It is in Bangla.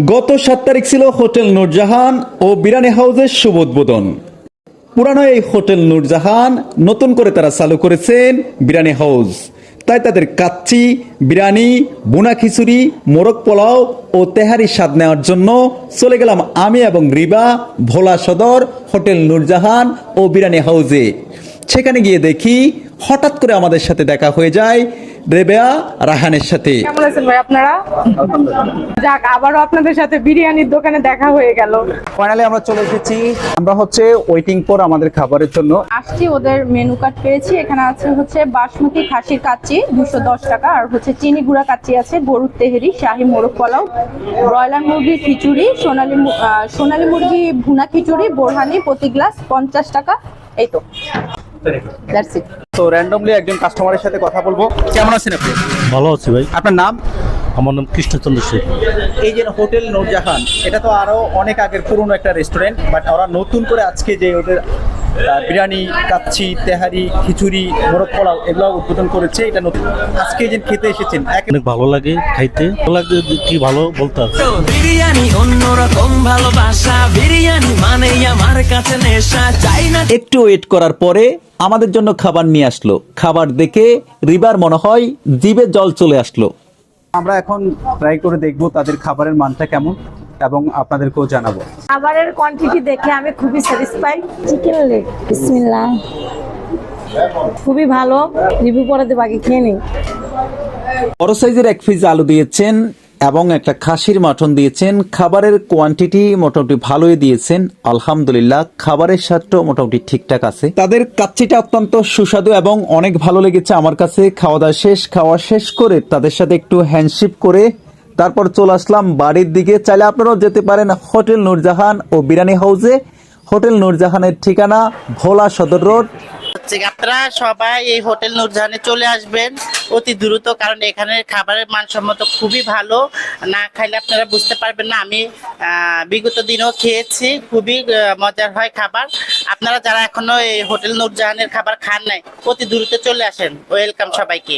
গত সাত তারিখ ছিল হোটেল নূরজাহান ও বিরানি হাউসের শুভ উদ্বোধন। পুরানো এই হোটেল নূরজাহান নতুন করে তারা চালু করেছেন বিরানি হাউস। তাই তাদের কাচ্চি বিরিয়ানি বুনা খিচুড়ি, মোরগ পোলাও ও তেহারি স্বাদ নেওয়ার জন্য চলে গেলাম আমি এবং রিবা, ভোলা সদর, হোটেল নূরজাহান ও বিরিয়ানি হাউসে। সেখানে গিয়ে দেখি হঠাৎ করে আমাদের সাথে দেখা হয়ে যায় রেবেয়া রাহানের সাথে। কেমন আছেন ভাই আপনারা? যাক আবারও আপনাদের সাথে বিরিয়ানির দোকানে দেখা হয়ে গেল। ফাইনালি আমরা চলে এসেছি। আমরা হচ্ছে ওয়েটিং ফর আমাদের খাবারের জন্য। আসছি ওদের মেনু কার্ড পেয়েছি। এখানে আছে হচ্ছে বাসমতি খাসির কাচ্চি দুশো দশ টাকা। আর হচ্ছে চিনি গুঁড়া কাচ্চি আছে গরুর তেহেরি শাহি মোরগ পোলাও ব্রয়লার মুরগির খিচুড়ি সোনালি সোনালি মুরগি ভুনা খিচুড়ি বোরহানি প্রতি গ্লাস পঞ্চাশ টাকা। এই তো। দ্যাটস ইট তো র্যান্ডমলি একজন কাস্টমারের সাথে কথা বলব। কেমন আছেন আপনি? ভালো আছি ভাই। আপনার নাম? আমার নাম কৃষ্ণচন্দ্র শেখ। এই যে হোটেল নূরজাহান এটা তো আরও অনেক আগের পুরনো একটা রেস্টুরেন্ট বাট ওরা নতুন করে আজকে যে ওদের বিরিয়ানি কাচ্ছি তেহারি খিচুড়ি মোরগ পোলাও এগুলো উদ্বোধন করেছে। এটা নতুন। আজকে যে খেতে এসেছেন অনেক ভালো লাগে খাইতে। ভালো লাগে কি ভালো বলতে বিরিয়ানি অন্যরকম ভালোবাসা। বিরিয়ানি মানেই আমার কাছে নেশা চাই না একটু ওয়েট করার পরে আমাদের জন্য খাবার নিয়ে আসলো। খাবার দেখে রিবার মনে হয় জিভে জল চলে আসলো। আমরা এখন ট্রাই করে দেখব তাদের খাবারের মানটা কেমন। এবং আপনাদেরকেও জানাব। খাবারের কোয়ান্টিটি দেখে আমি খুবই স্যাটিসফাই চিকেন লেগ বিসমিল্লাহ খুবই ভালো। রিভিউ পরে দেবো আগে খেয়ে নিই। বড় সাইজের এক পিস আলু দিয়েছেন এবং একটা খাসির মাটন দিয়েছেন। খাবারের কোয়ান্টিটি মোটামুটি ভালোই দিয়েছেন। আলহামদুলিল্লাহ খাবারের স্বাদটাও মোটামুটি ঠিকঠাক আছে। তাদের কাচ্চিটা অত্যন্ত সুস্বাদু এবং অনেক ভালো লেগেছে আমার কাছে। খাওয়া দাওয়া শেষ খাওয়া শেষ করে তাদের সাথে একটু হ্যান্ডশিপ করে তারপর চলে আসলাম বাড়ির দিকে। চাইলে আপনারাও যেতে পারেন হোটেল নূরজাহান ও বিরিয়ানি হাউসে। হোটেল নূরজাহানের ঠিকানা ভোলা সদর রোড। আপনারা সবাই এই হোটেল নূরজাহানে চলে আসবেন। অতি দ্রুত, কারণ এখানে খাবারের মানসম্মত খুবই ভালো। না খাইলে আপনারা বুঝতে পারবেন না, আমি বিগত দিনও খেয়েছি, খুবই মজার হয় খাবার। আপনারা যারা এখনও এই হোটেল নূরজাহানের খাবার খান নাই, অতি দ্রুত চলে আসেন। ওয়েলকাম সবাইকে।